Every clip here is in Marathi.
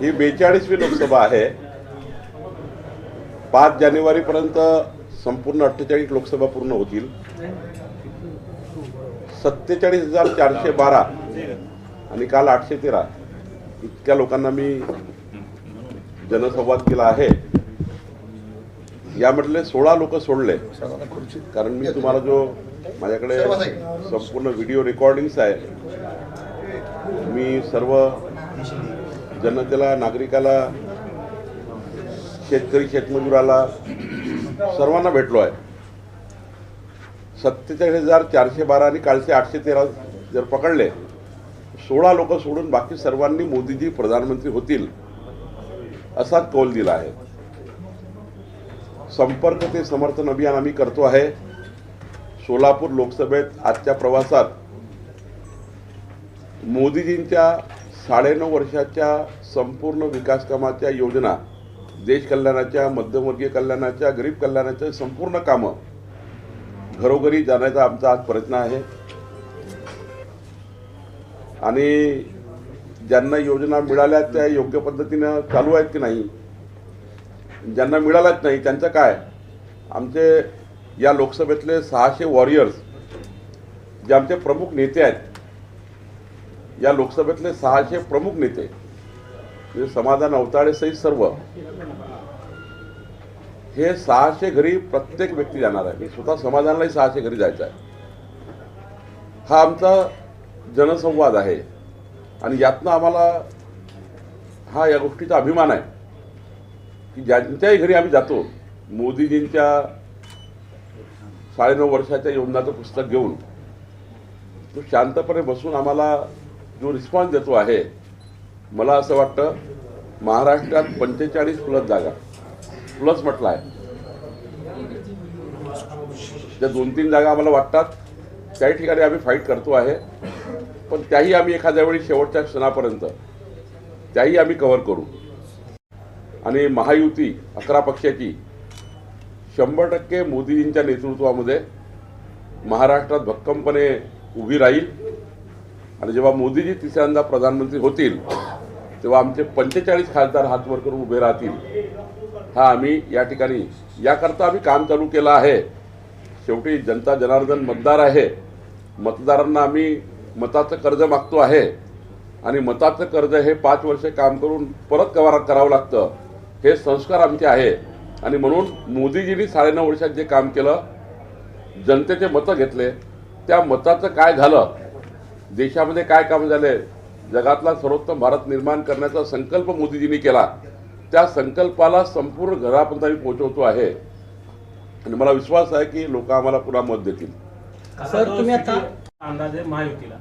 ही बेचाळीसवी लोकसभा आहे. पाच जानेवारीपर्यंत संपूर्ण अठ्ठेचाळीस लोकसभा पूर्ण होतील. सत्तेचाळीस हजार चारशे बारा आणि काल आठशे तेरा. इतक्या लोकांना मी जनसंवाद केला आहे. यामधले सोळा लोक सोडले. कारण मी तुम्हाला जो माझ्याकडे संपूर्ण व्हिडिओ रेकॉर्डिंग्स आहे मी सर्व जनतेला नागरिकाला शेतकरी शेतमजुराला सर्वांना भेटलो आहे. सत्तेचाळीस हजार चारशे बारा आणि कालचे आठशे तेरा जर पकडले सोळा लोक सोडून बाकी सर्वांनी मोदीजी प्रधानमंत्री होतील असा कौल दिला आहे. संपर्क ते समर्थन अभियान आम्ही करतो आहे. सोलापूर लोकसभेत आजच्या प्रवासात मोदीजींच्या साडेनऊ वर्षाच्या संपूर्ण विकास कामाच्या योजना देश कल्याणाच्या मध्यमवर्गीय कल्याणाच्या गरीब कल्याणाच्या संपूर्ण कामं घरोघरी जाण्याचा आमचा आज प्रयत्न आहे. आणि ज्यांना योजना मिळाल्या त्या योग्य पद्धतीनं चालू आहेत की नाही ज्यांना मिळाल्याच नाही त्यांचं काय? आमचे या लोकसभेतले सहाशे वॉरियर्स जे आमचे प्रमुख नेते आहेत या लोकसभेतले सहाशे प्रमुख नेते म्हणजे समाधान अवताळे सहित सर्व हे सहाशे घरी प्रत्येक व्यक्ती जाणार आहे. मी स्वतः समाधानालाही सहाशे घरी जायचं आहे. हा आमचा जनसंवाद आहे. आणि यातनं आम्हाला हा या गोष्टीचा अभिमान आहे की ज्यांच्याही घरी आम्ही जातो मोदीजींच्या साडेनऊ वर्षाच्या योजनाचं पुस्तक घेऊन तो शांतपणे बसून आम्हाला जो रिस्पॉन्स देतो आहे मला असं वाटतं महाराष्ट्रात पंचेचाळीस प्लस जागा. प्लस म्हटलं आहे ज्या दोन तीन जागा आम्हाला वाटतात त्याही ठिकाणी आम्ही फाईट करतो आहे. पण त्याही आम्ही एखाद्या वेळी शेवटच्या क्षणापर्यंत त्याही आम्ही कव्हर करू. आणि महायुती अकरा पक्षाची शंभर टक्के मोदीजींच्या नेतृत्वामध्ये महाराष्ट्रात भक्कमपणे उभी राहील. आणि जेव्हा मोदीजी तिसऱ्यांदा प्रधानमंत्री होतील तेव्हा आमचे पंचेचाळीस खासदार हातवर करून उभे राहतील. हा आम्ही या ठिकाणी याकरता आम्ही काम चालू केलं आहे. शेवटी जनता जनार्दन मतदार आहे. मतदारांना आम्ही मताचं कर्ज मागतो आहे. आणि मताचं कर्ज हे पाच वर्षे काम करून परत कवार करावं लागतं. हे संस्कार आमचे आहे आणि म्हणून मोदीजींनी साडेनऊ वर्षात जे काम केलं जनतेचे मतं घेतले त्या मताचं काय झालं देशामध्ये काय काम झाले जगातला सर्वोत्तम भारत निर्माण करण्याचा संकल्प मोदीजींनी केला त्या संकल्पाला संपूर्ण घरापर्यंत आम्ही पोहोचवतो आहे. आणि मला विश्वास आहे की लोक आम्हाला पुन्हा मत देतील. सर, तुम्ही आता- अंदाजे महायुतीला.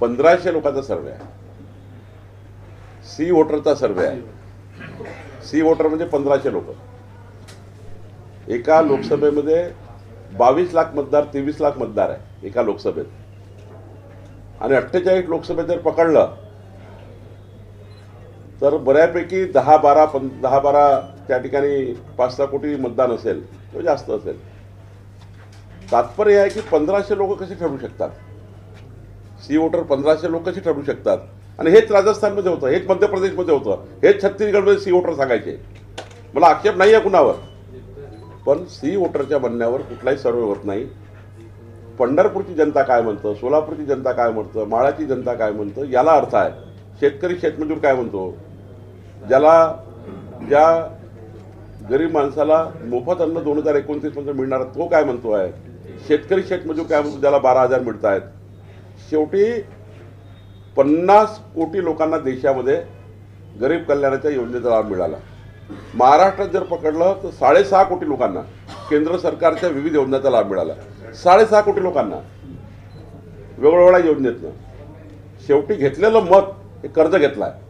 पंधराशे लोकांचा सर्वे आहे. सी वोटरचा सर्वे आहे. सी वोटर म्हणजे पंधराशे लोक. एका लोकसभेमध्ये बावीस लाख मतदार तेवीस लाख मतदार आहे एका लोकसभेत. आणि अठ्ठेचाळीस लोकसभेत जर पकडलं तर बऱ्यापैकी दहा बारा पं दहा बारा त्या ठिकाणी पाच सहा कोटी मतदान असेल किंवा जास्त असेल. तात्पर्य आहे की पंधराशे लोक कसे ठरू शकतात? सी वोटर पंधराशे लोक कसे ठरू शकतात? आणि हेच राजस्थानमध्ये होतं हेच मध्य प्रदेशमध्ये होतं हेच छत्तीसगडमध्ये सी वोटर सांगायचे. मला आक्षेप नाही आहे कुणावर. पण सी वोटरच्या बनण्यावर कुठलाही सर्वे होत नाही. पंढरपूरची जनता काय म्हणतं सोलापूरची जनता काय म्हणतं माळाची जनता काय म्हणतं याला अर्थ आहे. शेतकरी शेतमजूर काय म्हणतो? ज्याला ज्या गरीब माणसाला मोफत अन्न दोन हजार एकोणतीसमध्ये मिळणार तो काय म्हणतो आहे? शेतकरी शेतमजूर काय म्हणतो? ज्याला बारा हजार मिळत आहेत. शेवटी पन्नास कोटी लोकांना देशामध्ये गरीब कल्याणाच्या योजनेचा लाभ मिळाला. महाराष्ट्रात जर पकडलं तर साडेसहा कोटी लोकांना केंद्र सरकारच्या विविध योजनांचा लाभ मिळाला. साडेसहा कोटी लोकांना वेगवेगळ्या योजनेतनं. शेवटी घेतलेलं मत हे कर्ज घेतलं आहे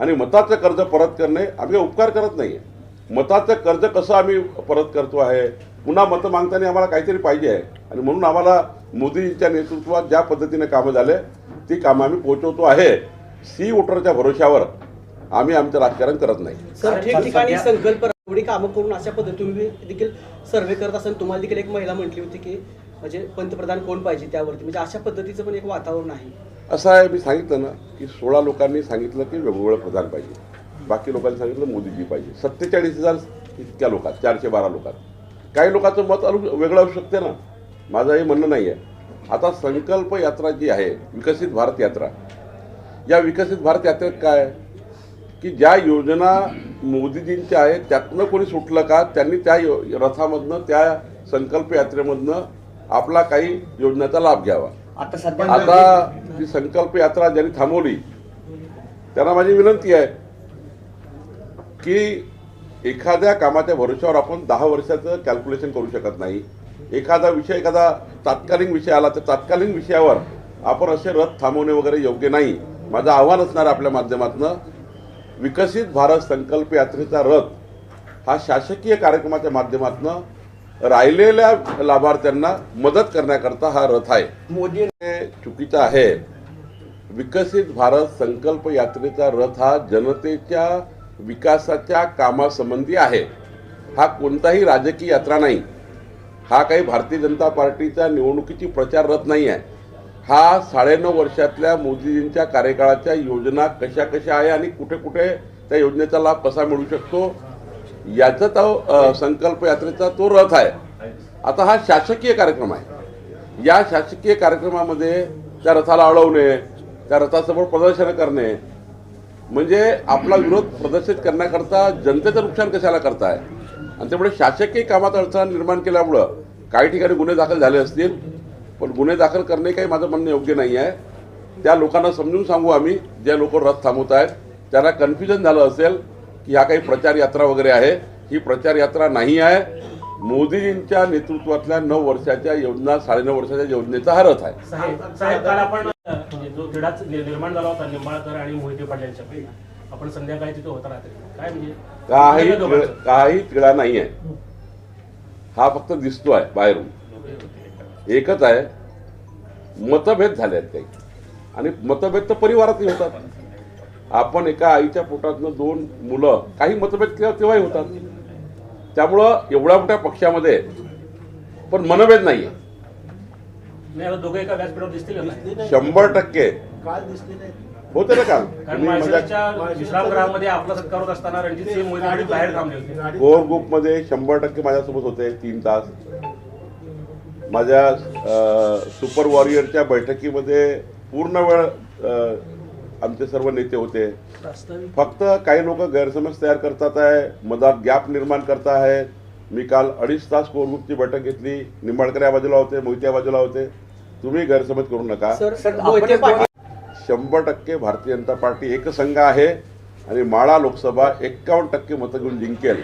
आणि मताचं कर्ज परत करणे आम्ही उपकार करत नाही आहे मताचं कर्ज कसं आम्ही परत करतो आहे? पुन्हा मतं मागताना आम्हाला काहीतरी पाहिजे आहे. आणि म्हणून आम्हाला मोदींच्या नेतृत्वात ज्या पद्धतीने कामं झाले ती कामं आम्ही पोहोचवतो आहे. सी वोटरच्या भरोश्यावर आम्ही आमचं राजकारण करत नाही. सर ठिकठिकाणी संकल्प एवढी कामं करून अशा पद्धती तुम्ही देखील सर्वे करत असताना तुम्हाला देखील एक महिला म्हटली होती की म्हणजे पंतप्रधान कोण पाहिजे त्यावरती. म्हणजे अशा पद्धतीचं पण एक वातावरण आहे. असं आहे मी सांगितलं ना की सोळा लोकांनी सांगितलं की वेगवेगळं प्रधान पाहिजे. बाकी लोकांनी सांगितलं मोदीजी पाहिजे. सत्तेचाळीस हजार इतक्या लोकात चारशे बारा लोकात. काही लोकांचं मत अलू वेगळं असू शकते ना. माझं हे म्हणणं नाही आहे आता संकल्प यात्रा जी आहे विकसित भारत यात्रा. या विकसित भारत यात्रेत काय? आहे? की ज्या योजना मोदीजींच्या आहेत त्यातनं कोणी सुटलं का? त्यांनी त्या यो रथामधनं त्या संकल्प यात्रेमधनं आपला काही योजनेचा लाभ घ्यावा. आता सध्या आता ती संकल्प यात्रा ज्यांनी थांबवली त्यांना माझी विनंती आहे की एखाद्या कामाच्या भरोश्यावर आपण दहा वर्षाचं कॅल्क्युलेशन करू शकत नाही. एखादा विषय एखादा तात्कालीन विषय आला तर तात्कालीन विषयावर आपण असे रथ थांबवणे वगैरे योग्य नाही. माझं आव्हान असणार आपल्या माध्यमातनं विकसित भारत संकल्प यात्रेचा रथ हा शासकीय कार्यक्रमाच्या माध्यमातनं राहिलेल्या लाभार्थ्यांना मदत करण्याकरता हा रथ आहे. मोदी हे चुकीचं आहे. विकसित भारत संकल्प यात्रेचा रथ हा जनतेच्या विकासाच्या कामासंबंधी आहे. हा कोणताही राजकीय यात्रा नाही. हा काही भारतीय जनता पार्टीचा निवडणुकीची प्रचार रथ नाही आहे हा साडेनऊ वर्षातल्या मोदीजींच्या कार्यकाळाच्या योजना कशा कशा आहे आणि कुठे कुठे त्या योजनेचा लाभ कसा मिळू शकतो याचा तो संकल्प यात्रेचा तो रथ आहे. आता हा शासकीय कार्यक्रम आहे. या शासकीय कार्यक्रमामध्ये त्या रथाला अडवणे त्या रथासमोर प्रदर्शन करणे म्हणजे आपला विरोध प्रदर्शित करण्याकरता जनतेचं नुकसान कशाला करताय? आणि त्यामुळे शासकीय कामात अडचण निर्माण केल्यामुळं काही ठिकाणी गुन्हे दाखल झाले असतील पण गुन्हे दाखल करणे काही माझं म्हणणं योग्य नाही आहे. त्या लोकांना समजून सांगू आम्ही जे लोक रथ थांबवत आहेत त्यांना कन्फ्युजन झालं असेल की ह्या काही प्रचार यात्रा वगैरे आहे. ही प्रचार यात्रा नाही आहे. मोदीजींच्या नेतृत्वातल्या नऊ वर्षाच्या योजना साडेनऊ वर्षाच्या योजनेचा हा रथ आहे. साहेब काल आपण म्हणजे जो निर्माण झाला होता निंबाळकर आणि मोहिते पाटील आपण संध्याकाळी तिथे होता रात्री. काय म्हणजे? काही. तिळ- काही तिळा नाही आहे. हा फक्त दिसतो आहे बाहेरून एकच आहे मतभेद झाले आहेत काही. आणि मतभेद तर परिवारातही होतात. आपण एका आईच्या पोटातनं दोन मुलं काही मतभेद केव्हा तेव्हाही होतात. त्यामुळं एवढ्या मोठ्या पक्षामध्ये पण मनभेद नाही आहे नाही आता दोघं एका व्यासपीठावर दिसतील का? शंभर टक्के. होते ना काल. कारण तुम्ही माझ्या माळशिरसच्या विश्रामगृहामध्ये आपला सत्कार होत असताना रणजित सिंह मोहिते पाटील बाहेर थांबले होते. कोर ग्रुपमध्ये शंभर टक्के माझ्यासोबत होते तीन तास. माझ्या सुपर वॉरियरच्या बैठकीमध्ये पूर्ण वेळ आमचे सर्व नेते होते. फक्त काही लोक गैरसमज तयार करतात आहे मधात गॅप निर्माण करत आहेत मी काल अडीच तास कोर ग्रुपची बैठक घेतली निंबाळकर या बाजूला होते मोहिते या बाजूला होते. तुम्ही गैरसमज करू नका. शंभर टक्के भारतीय जनता पार्टी एकसंघ आहे आणि माळा लोकसभा एक्कावन्न टक्के मतं घेऊन जिंकेल.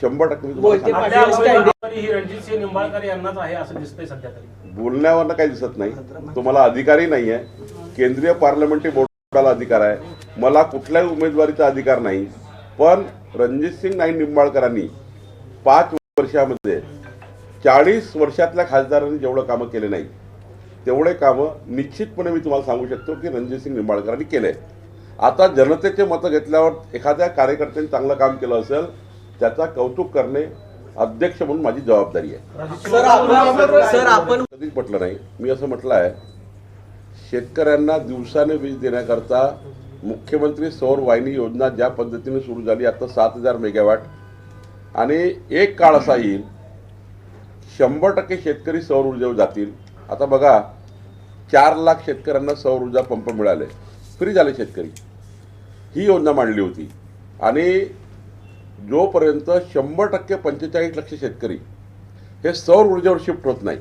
शंभर टक्के मी तुम्हाला सांगतो. ही निंबाळकर यांनाच आहे असं दिसतंय सध्या तरी. बोलण्यावरनं काही दिसत नाही. तुम्हाला अधिकारही नाही आहे केंद्रीय पार्लमेंटरी बोर्डाला अधिकार आहे. मला कुठल्याही उमेदवारीचा अधिकार नाही. पण रणजित सिंग नाईक निंबाळकरांनी पाच वर्षामध्ये चाळीस वर्षातल्या खासदारांनी जेवढं कामं केले नाही तेवढे कामं निश्चितपणे मी तुम्हाला सांगू शकतो की रणजित सिंग निंबाळकरांनी केले. आता जनतेचे मतं घेतल्यावर एखाद्या कार्यकर्त्याने चांगलं काम केलं असेल त्याचा कौतुक करणे अध्यक्ष म्हणून माझी जबाबदारी आहे. सर आपण कधीच म्हटलं नाही. मी असं म्हटलं आहे शेतकऱ्यांना दिवसाने वीज देण्याकरता मुख्यमंत्री सौर वाहिनी योजना ज्या पद्धतीने सुरू झाली आता सात हजार मेगावॅट. आणि एक काळ असा येईल शंभर टक्के शेतकरी सौर ऊर्जेवर जातील. आता बघा चार लाख शेतकऱ्यांना सौर ऊर्जा पंप मिळाले. फ्री झाले शेतकरी. ही योजना मांडली होती. आणि जोपर्यंत शंभर टक्के पंचेचाळीस लक्ष शेतकरी हे सौर ऊर्जेवर शिफ्ट होत नाही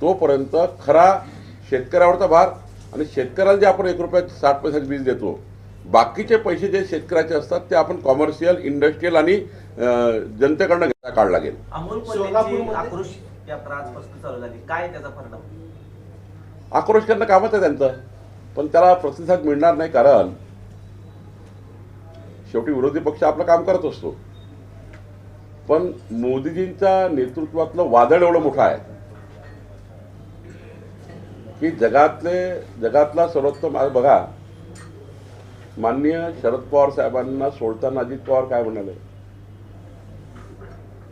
तोपर्यंत खरा शेतकऱ्यावरचा भार आणि शेतकऱ्याला जे आपण एक रुपयात साठ पैशाची वीज देतो बाकीचे पैसे जे शेतकऱ्याचे असतात ते आपण कॉमर्शियल इंडस्ट्रीयल आणि जनतेकडनं घेता काढ लागेल. आक्रोश करणं कामच आहे त्यांचं पण त्याला प्रतिसाद मिळणार नाही कारण शेवटी विरोधी पक्ष आपलं काम करत असतो. पण मोदीजींच्या नेतृत्वातलं वादळ एवढं मोठं आहे. की जगातले जगातला सर्वोत्तम आज बघा माननीय शरद पवार साहेबांना सोडताना अजित पवार काय म्हणाले?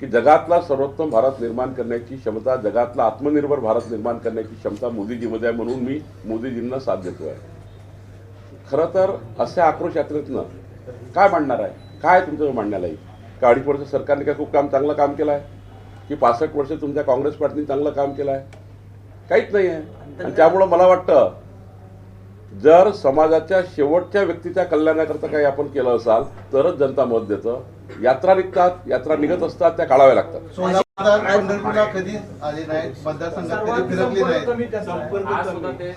की जगातला सर्वोत्तम भारत निर्माण करण्याची क्षमता जगातला आत्मनिर्भर भारत निर्माण करण्याची क्षमता मोदीजीमध्ये आहे म्हणून मी मोदीजींना साथ देतो आहे खरं तर अशा आक्रोश यात्रेतनं काय मांडणार आहे? काय तुमचं मांडण्याला येईल का अडीच वर्ष सरकारने काय खूप काम चांगलं काम केलं आहे की पासष्ट वर्ष तुमच्या काँग्रेस पार्टीने चांगलं काम केलं आहे काहीच नाही आहे आणि त्यामुळं मला वाटतं जर समाजाच्या शेवटच्या व्यक्तीच्या कल्याणाकरता काही आपण केलं असाल तरच जनता मत देतं. यात्रा निघतात यात्रा निघत असतात त्या काढाव्या लागतात. पंढरपूरला कधी आले मतदारसंघात कधी फिरकले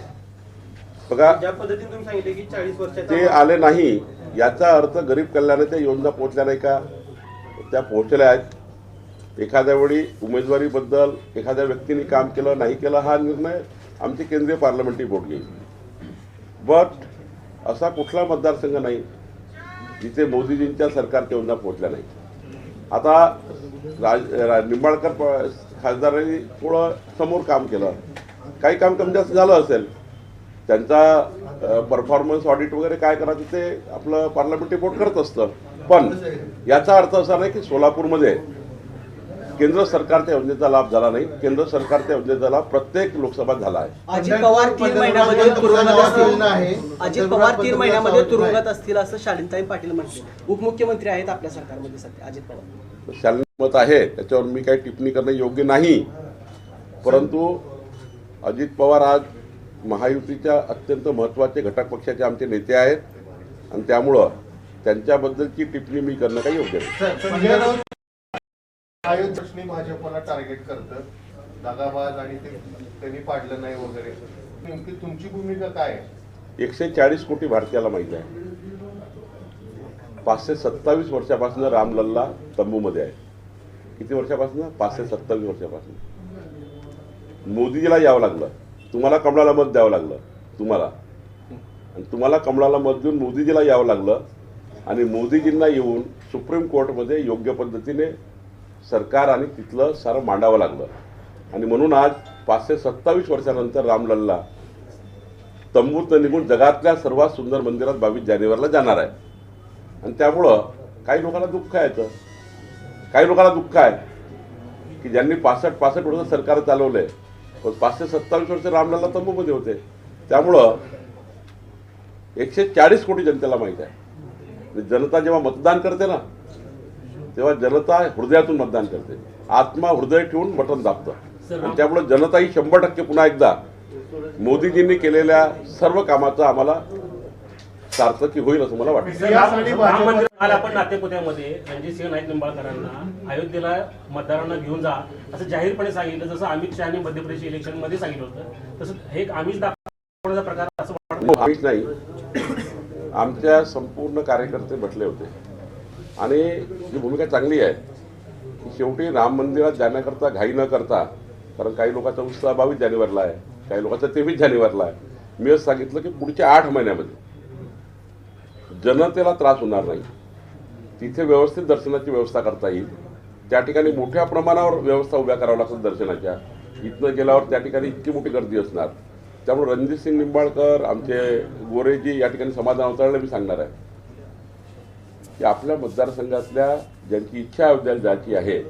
बघा ज्या पद्धतीने तुम्ही सांगितले की चाळीस ते आले नाही याचा अर्थ गरीब कल्याणाच्या योजना पोहोचल्या नाही का? त्या पोहोचल्या आहेत. एखाद्या वेळी उमेदवारीबद्दल एखाद्या व्यक्तीने काम केलं नाही केलं हा निर्णय आमची केंद्रीय पार्लमेंटरी बोर्ड घेईल. बट असा कुठला मतदारसंघ नाही जिथे मोदीजींच्या सरकारच्या योजना पोहोचल्या नाही आता राज रा- निंबाळकर प- खासदारांनी थोडं समोर काम केलं. काही काम कमी जास्त झालं असेल. त्यांचा परफॉर्मन्स ऑडिट वगैरे काय करायचं ते आपलं पार्लमेंटरी बोर्ड करत असतं. पण याचा अर्थ असा नाही की सोलापूरमध्ये केंद्र सरकारच्या योजनेचा लाभ झाला नाही. केंद्र सरकारच्या योजनेचा लाभ प्रत्येक लोकसभात झाला आहे. अजित पवार तीन महिन्यामध्ये तुरुंगात असतील. अजित पवार तीन महिन्यामध्ये तुरुंगात असतील असं शालिनताई पाटील म्हटले उपमुख्यमंत्री आहेत आपल्या सरकारमध्ये सध्या अजित पवार. शालीन मत आहे. त्याच्यावर मी काही टिप्पणी करणं योग्य नाही. परंतु अजित पवार आज महायुतीच्या अत्यंत महत्त्वाचे घटक पक्षाचे आमचे नेते आहेत. आणि त्यामुळं त्यांच्याबद्दलची टिप्पणी मी करणं काही योग्य नाही. भाजपला टार्गेट करतं दादाबाज आणि ते त्यांनी पाडलं नाही वगैरे. नेमकी तुमची भूमिका काय आहे? एकशे चाळीस कोटी भारतीयाला माहीत आहे. पाचशे सत्तावीस वर्षापासून रामलल्ला तंबूमध्ये आहे. किती वर्षापासून? पाचशे सत्तावीस वर्षापासून. मोदीजीला यावं लागलं. तुम्हाला कमळाला मत द्यावं लागलं. तुम्हाला. आणि तुम्हाला कमळाला मत देऊन मोदीजीला यावं लागलं. आणि मोदीजींना येऊन सुप्रीम कोर्टमध्ये योग्य पद्धतीने सरकार आणि तिथलं सारं मांडावं लागलं. आणि म्हणून आज पाचशे सत्तावीस वर्षानंतर रामलल्ला तंबूतनं निघून जगातल्या सर्वात सुंदर मंदिरात बावीस जानेवारीला जाणार आहे. आणि त्यामुळं काही लोकांना दुःख आहे तर काही लोकांना दुःख आहे की ज्यांनी पासष्ट पासष्ट वर्ष सरकार चालवलंय. पण पाचशे सत्तावीस वर्ष रामलल्ला तंबूमध्ये होते. त्यामुळं एकशे चाळीस कोटी जनतेला माहीत आहे. जनता जेव्हा मतदान करते ना तेव्हा जनता हृदयातून मतदान करते. आत्मा हृदय ठेवून बटन दाबतं. आणि त्यामुळे जनता ही शंभर टक्के पुन्हा एकदा मोदीजींनी केलेल्या सर्व कामाचं आम्हाला सार्थकी होईल असं मला वाटतं. काल आपण नातेपुत्यामध्ये रणजित नाईक निंबाळकरांना. अयोध्येला मतदारांना घेऊन जा. असं जाहीरपणे सांगितलं जसं अमित शहानी मध्य प्रदेश इलेक्शनमध्ये सांगितलं होतं तसं हे एक आमिष दाखवण्याचा प्रकार असं वाटतं. आम्हीच नाही. आमच्या संपूर्ण कार्यकर्ते म्हटले होते. आणि ही भूमिका चांगली आहे की शेवटी राम मंदिरात जाण्याकरता घाई न करता कारण काही लोकांचा उत्साह बावीस जानेवारीला आहे काही लोकांचा तेवीस जानेवारीला आहे. मी असं सांगितलं की पुढच्या आठ महिन्यामध्ये जनतेला त्रास होणार नाही. तिथे व्यवस्थित दर्शनाची व्यवस्था करता येईल. त्या ठिकाणी मोठ्या प्रमाणावर व्यवस्था उभ्या कराव्या लागतात दर्शनाच्या. इथनं गेल्यावर त्या ठिकाणी इतकी मोठी गर्दी असणार. त्यामुळे रणजित सिंग निंबाळकर आमचे गोरेजी या ठिकाणी समाधान अवतरला मी सांगणार आहे. की आपल्या मतदारसंघातल्या ज्यांची इच्छा अयोध्याला जायची आहे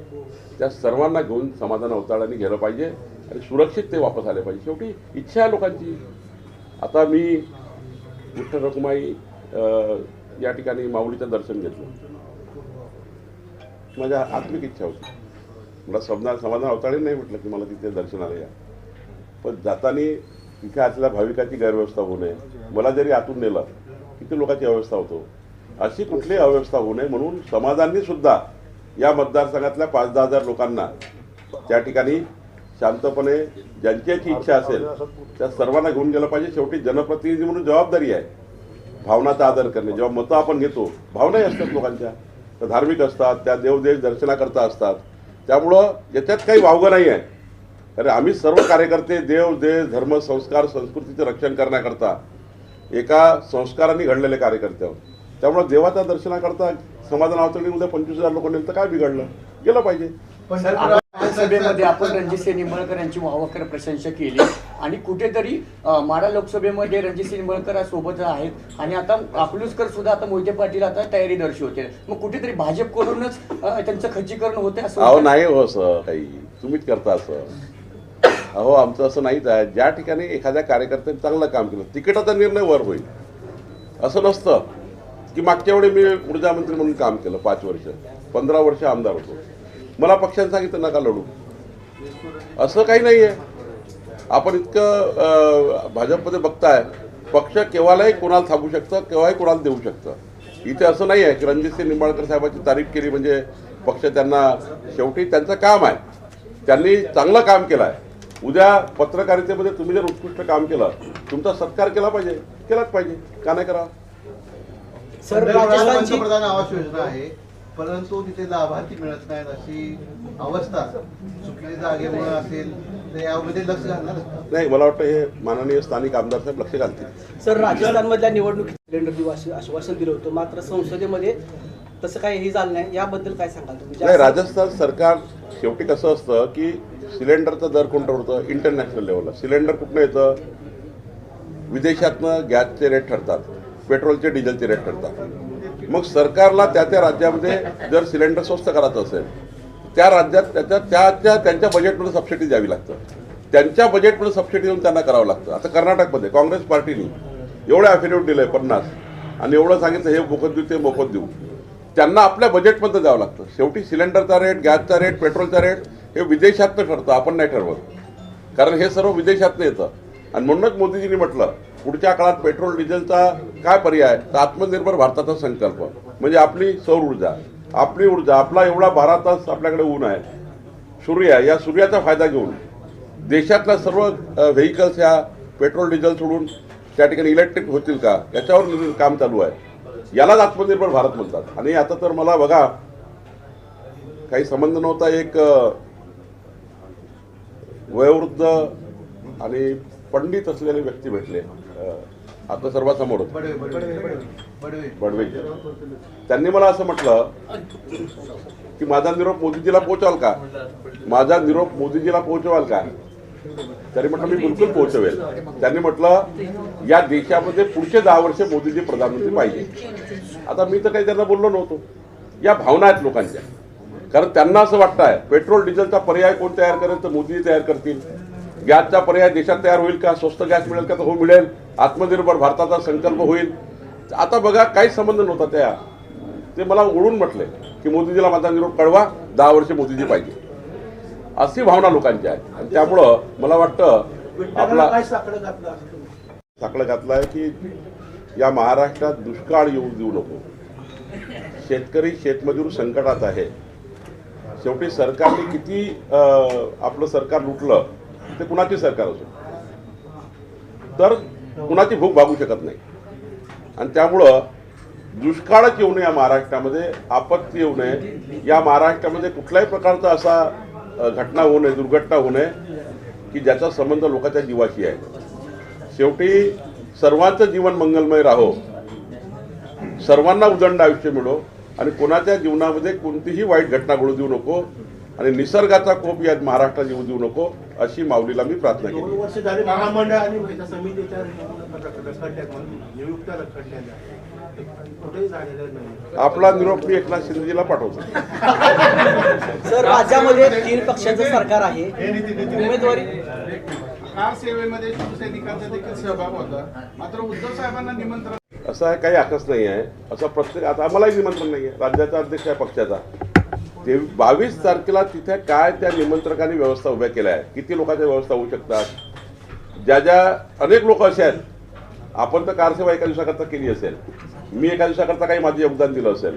त्या सर्वांना घेऊन समाधान अवताळाने गेलं पाहिजे आणि सुरक्षित ते वापस आले पाहिजे. शेवटी इच्छा आहे लोकांची. आता मी विठ्ठल रखुमाई या ठिकाणी माऊलीचं दर्शन घेतलं. माझ्या आत्मिक इच्छा होती. मला समजा समाधान अवताळे नाही म्हटलं की मला तिथे दर्शनाला या. पण जाताना तिथे असलेल्या भाविकाची गैरव्यवस्था होऊ नये. मला जरी आतून नेलं किती लोकांची अव्यवस्था होतो? अशी कुठलीही अव्यवस्था होऊ नये म्हणून समाजांनी सुद्धा या मतदारसंघातल्या पाच दहा हजार लोकांना त्या ठिकाणी शांतपणे ज्यांच्याची इच्छा असेल त्या सर्वांना घेऊन गेलं पाहिजे. शेवटी जनप्रतिनिधी म्हणून जबाबदारी आहे. भावनाचा आदर करणे. जेव्हा मतं आपण घेतो भावनाही असतात लोकांच्या. त्या धार्मिक असतात त्या देवदेश दर्शनाकरता असतात. त्यामुळं याच्यात काही वावगं नाही आहे अरे आम्ही सर्व कार्यकर्ते देव देश धर्म संस्कार संस्कृतीचं रक्षण करण्याकरता एका संस्कारांनी घडलेले कार्यकर्ते आहोत. त्यामुळे देवाच्या दर्शनाकरता समाधान अवतरणी उद्या पंचवीस हजार लोक नेलं तर काय बिघडलं? गेलं पाहिजे. सभेमध्ये आपण रणजितसिंह निंबाळकर यांची वाहवाकर प्रशंसा केली आणि कुठेतरी माढा लोकसभेमध्ये रणजितसिंह निंबाळकर सोबत आहेत. आणि आता अकलूजकर सुद्धा आता मोहिते पाटील आता तयारी दर्शवते मग कुठेतरी भाजपकडूनच अं, त्यांचं खच्चीकरण होते असं? नाही हो असं काही. तुम्हीच करता असं अहो आमचं असं नाहीच आहे. ज्या ठिकाणी एखाद्या कार्यकर्त्याने चांगलं काम केलं तिकिटाचा निर्णय वर होईल. असं नसतं की मागच्या वेळी मी ऊर्जा मंत्री म्हणून काम केलं पाच वर्ष. पंधरा वर्ष आमदार होतो. मला पक्षाने सांगितलं नका लढू. असं काही नाही आहे आपण इतकं भाजपमध्ये बघताय पक्ष केव्हालाही कोणाला थांबू शकतं केव्हाही कोणाला देऊ शकतं. इथे असं नाही आहे की रणजितसिंह निंबाळकर साहेबांची तारीफ केली म्हणजे पक्ष त्यांना शेवटी त्यांचं काम आहे. त्यांनी चांगलं काम केलं आहे उद्या पत्रकारितेमध्ये तुम्ही जर उत्कृष्ट काम केलं तुमचा सत्कार केला पाहिजे केलाच पाहिजे. का नाही करा सर पंतप्रधान आवास योजना आहे परंतु तिथे लाभार्थी मिळत नाहीत अशी अवस्था चुकलेल्या जागेमुळे असेल तर यामध्ये लक्ष घालणार का? नाही मला वाटतं हे माननीय स्थानिक आमदार साहेब लक्ष घालतील. सर राजस्थानमधल्या निवडणुकीत सिलेंडर देऊ आश्वासन दिलं होतं मात्र संसदेमध्ये तसं काही झालं नाही. याबद्दल काय सांगाल तुम्ही? नाही राजस्थान सरकार शेवटी कसं असतं की सिलेंडरचा दर कोणता होतं इंटरनॅशनल लेवलला सिलेंडर कुठनं येतं? विदेशातनं गॅसचे रेट ठरतात. पेट्रोलचे डिझेलचे रेट ठरतात. मग सरकारला त्या त्या राज्यामध्ये जर सिलेंडर स्वस्त करायचं असेल त्या राज्यात त्याच्या त्या त्या त्यांच्या बजेटमध्ये सबसिडी द्यावी लागतं. त्यांच्या बजेटमध्ये सबसिडी देऊन त्यांना करावं लागतं. आता कर्नाटकमध्ये काँग्रेस पार्टीने एवढं ॲफिडेविट दिलं आहे पन्नास आणि एवढं सांगितलं हे मोफत देऊ ते मोफत देऊ. त्यांना आपल्या बजेटमध्ये द्यावं लागतं. शेवटी सिलेंडरचा रेट गॅसचा रेट पेट्रोलचा रेट हे विदेशातनं ठरतं आपण नाही ठरवत. कारण हे सर्व विदेशातनं येतं. आणि म्हणूनच मोदीजींनी म्हटलं पुढच्या काळात पेट्रोल डिझेलचा काय पर्याय? तर आत्मनिर्भर भारताचा संकल्प. म्हणजे आपली सौर ऊर्जा आपली ऊर्जा आपला एवढा बारा तास आपल्याकडे ऊन आहे. सूर्य आहे या सूर्याचा फायदा घेऊन देशातल्या सर्व व्हेकल्स ह्या पेट्रोल डिझेल सोडून त्या ठिकाणी इलेक्ट्रिक होतील का? याच्यावर निर्णय- काम चालू आहे. यालाच आत्मनिर्भर भारत म्हणतात. आणि आता तर मला बघा काही संबंध नव्हता एक वयोवृद्ध आणि पंडित असलेले व्यक्ती भेटले. आता सर्वांसमोर बडवे. त्यांनी मला असं म्हटलं की माझा निरोप मोदीजीला पोहोचवाल का? माझा निरोप मोदीजीला पोहोचवाल का? तरी म्हटलं मी बिलकुल पोहोचवेल. त्यांनी म्हटलं या देशामध्ये पुढचे दहा वर्ष मोदीजी प्रधानमंत्री पाहिजे. आता मी तर काही त्यांना बोललो नव्हतो. या भावना आहेत लोकांच्या. कारण त्यांना असं वाटतं आहे पेट्रोल डिझेलचा पर्याय कोण तयार करेल तर मोदीजी तयार करतील. गॅसचा पर्याय देशात तयार होईल का? स्वस्त गॅस मिळेल का? तर हो मिळेल. आत्मनिर्भर भारताचा संकल्प होईल. आता बघा काहीच संबंध नव्हता त्या. ते मला ओढून म्हटले की मोदीजीला माझा निरोप कळवा दहा वर्ष मोदीजी पाहिजे. अशी भावना लोकांची आहे. आणि त्यामुळं मला वाटतं आपला? साकडं घातलं आहे की या महाराष्ट्रात दुष्काळ येऊ देऊ नको. शेतकरी शेतमजूर संकटात आहे. शेवटी सरकारने किती आपलं सरकार लुटलं ते कुणाचे सरकार असो. तर कुणाची भूक भागू शकत नाही. आणि त्यामुळं दुष्काळच येऊ नये या महाराष्ट्रामध्ये आपत्ती येऊ नये. या महाराष्ट्रामध्ये कुठल्याही प्रकारचा असा घटना होऊ नये दुर्घटना होऊ नये की ज्याचा संबंध लोकांच्या जीवाशी आहे. शेवटी सर्वांचं जीवन मंगलमय राहो. सर्वांना उदंड आयुष्य मिळो. आणि कोणाच्या जीवनामध्ये कोणतीही वाईट घटना घडू देऊ नको आणि निसर्गाचा कोप या महाराष्ट्रात येऊ देऊ नको अशी माऊलीला मी प्रार्थना केली. वर्ष झाले महामंडळ आणि आपला निरोप मी एकनाथ शिंदेजीला पाठवतो. सर राज्यामध्ये तीन पक्षाचं सरकार आहे. हे उमेदवारी कार सेवेमध्ये शिवसैनिकांचा देखील सहभाग होता. मात्र उद्धव साहेबांना निमंत्रण असा काही आकस नाही आहे. असं प्रत्येक आता आम्हालाही निमंत्रण नाही आहे. राज्याचा अध्यक्ष आहे पक्षाचा. ते बावीस तारखेला तिथे काय त्या निमंत्रकांनी व्यवस्था उभ्या केल्या आहे किती लोकांच्या व्यवस्था होऊ शकतात? ज्या ज्या अनेक लोक असे आहेत आपण तर कारसेवा एका दिवसाकरता केली असेल. मी एका दिवसाकरता काही माझं योगदान दिलं असेल.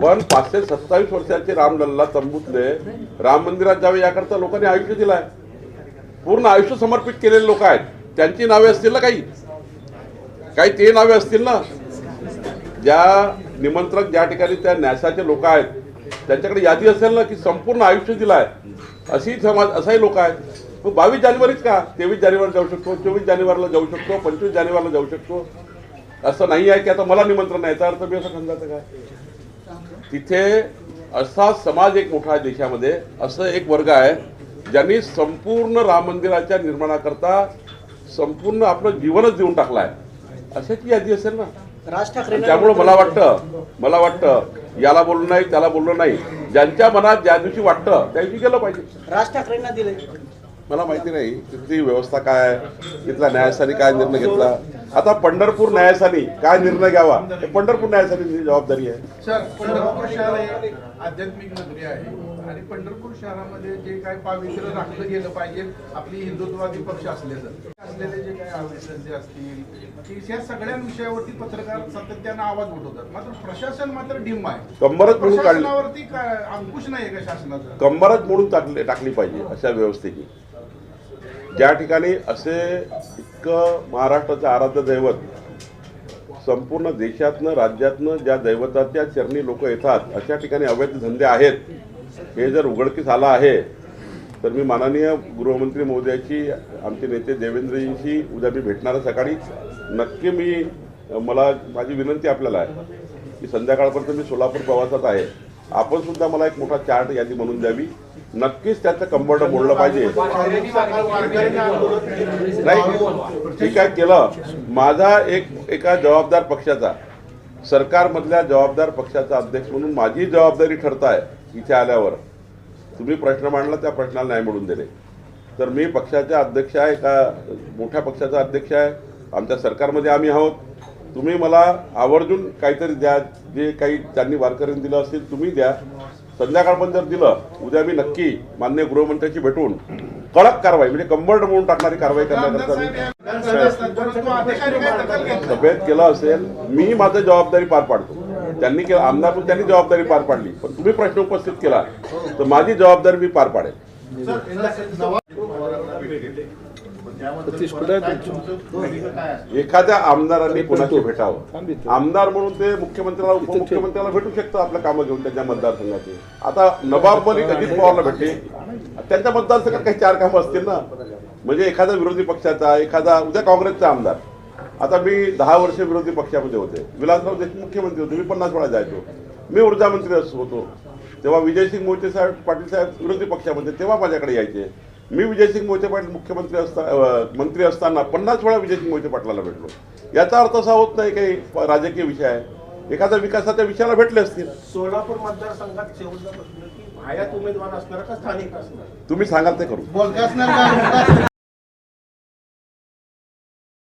पण पाचशे सत्तावीस वर्षाचे रामलल्ला तंबूतले राम मंदिरात जावे याकरता लोकांनी आयुष्य दिलं आहे पूर्ण आयुष्य समर्पित केलेले लोक आहेत. त्यांची नावे असतील ना काही? काही ते नावे असतील ना. ज्या निमंत्रक ज्या ठिकाणी त्या न्यासाचे लोक आहेत त्यांच्याकडे यादी असेल ना की संपूर्ण आयुष्य दिलं आहे अशी समाज असाही लोक आहेत. मग बावीस जानेवारीच का? तेवीस जानेवारी जाऊ शकतो चोवीस जानेवारीला जाऊ शकतो पंचवीस जानेवारीला जाऊ शकतो. असं नाही आहे की आता मला निमंत्रण नाही याचा अर्थ मी असं समजायचं काय तिथे असा समाज एक मोठा आहे देशामध्ये असं एक वर्ग आहे ज्यांनी संपूर्ण राम मंदिराच्या निर्माणाकरता संपूर्ण आपलं जीवनच देऊन टाकलं आहे अशाची यादी असेल ना? राज ठाकरे त्यामुळं मला वाटतं मला वाटतं याला बोललं नाही त्याला बोललं नाही. ज्यांच्या मनात ज्या दिवशी वाटतं त्या दिवशी गेलं पाहिजे. राज ठाकरेंना दिले मला माहिती नाही तिथली व्यवस्था काय आहे तिथल्या न्यायालयाने काय निर्णय घेतला? आता पंढरपूर न्यायालयाने काय निर्णय घ्यावा? हे पंढरपूर न्यायालयाची जबाबदारी आहे. सर पंढरपूर शहर एक आध्यात्मिक नगरी आहे. आणि पंढरपूर शहरामध्ये जे काय पावित्र्य राखलं गेलं पाहिजे आपली हिंदुत्ववादी पक्ष असल्याचं असलेले जे काही आवेदन असतील की या सगळ्या विषयावरती पत्रकार सातत्यानं आवाज उठवतात. मात्र प्रशासन मात्र डिम आहे. कंबरच म्हणून काढली. अंकुश नाही का शासनाचा? कंबरच मोडून टाकले टाकली पाहिजे अशा व्यवस्थेची. ज्या ठिकाणी असे इतकं महाराष्ट्राचं आराध्य दैवत संपूर्ण देशातनं राज्यातनं ज्या दैवताच्या चरणी लोक येतात अशा ठिकाणी अवैध धंदे आहेत. हे जर उघडकीस आलं आहे तर मी माननीय गृहमंत्री मोदयाची आमचे नेते देवेंद्रजींशी उद्या मी भेटणार सकाळी. नक्की मी मला माझी विनंती आपल्याला आहे की संध्याकाळपर्यंत मी सोलापूर प्रवासात आहे. आपण सुद्धा मला एक मोठा चार्ट यादी म्हणून द्यावी. नक्कीच त्याचं कंबर्ट बोललं पाहिजे. नाही ठीक आहे केलं? माझा एक एका जबाबदार पक्षाचा सरकारमधल्या जबाबदार पक्षाचा अध्यक्ष म्हणून माझी जबाबदारी ठरत आहे इथे आल्यावर. तुम्ही प्रश्न मांडला त्या प्रश्नाला नाही म्हणून दिले. तर मी पक्षाचा अध्यक्ष आहे का? मोठ्या पक्षाचा अध्यक्ष आहे. आमच्या सरकारमध्ये आम्ही आहोत. तुम्ही मला आवर्जून काहीतरी द्या. जे काही त्यांनी वारकऱ्यांनी दिलं असेल तुम्ही द्या. संध्याकाळपर्यंत जर दिलं उद्या मी नक्की मान्य गृहमंत्र्याशी भेटून कडक कारवाई म्हणजे कंबर्ड म्हणून टाकणारी कारवाई करण्याकरता. सभेत केलं असेल मी माझं जबाबदारी पार पाडतो. त्यांनी केलं आमदार म्हणून त्यांनी जबाबदारी पार पाडली. पण तुम्ही प्रश्न उपस्थित केला तर माझी जबाबदारी मी पार पाडेल. एखाद्या आमदारांनी कोणाशी भेटावं? आमदार म्हणून ते मुख्यमंत्र्याला उपमुख्यमंत्र्याला भेटू शकतं आपल्या कामं घेऊन त्यांच्या मतदारसंघाची. आता नवाब मलिक अजित पवारला भेटले. त्यांच्या मतदारसंघात काही चार कामं असतील ना? म्हणजे एखादा विरोधी पक्षाचा एखादा उद्या काँग्रेसचा आमदार. आता मी दहा वर्ष विरोधी पक्षामध्ये होते. विलासराव देशमुख मुख्यमंत्री होते. मी पन्नास वेळा जायचो. मी ऊर्जा मंत्री अस- होतो. तेव्हा विजयसिंग मोहिते साहेब पाटील साहेब विरोधी पक्षामध्ये तेव्हा माझ्याकडे यायचे. मी विजयसिंग मोहिते पाटील मुख्यमंत्री असता मंत्री असताना पन्नास वेळा विजयसिंग मोहिते पाटलाला भेटलो. याचा अर्थ असा होत नाही काही राजकीय विषय आहे. एखाद्या विकासाच्या विषयाला भेटले असतील. सोलापूर मतदारसंघात शेवटचा प्रश्न की आयात उमेदवार असणार का स्थानिक असणार? तुम्ही सांगाल ते करू?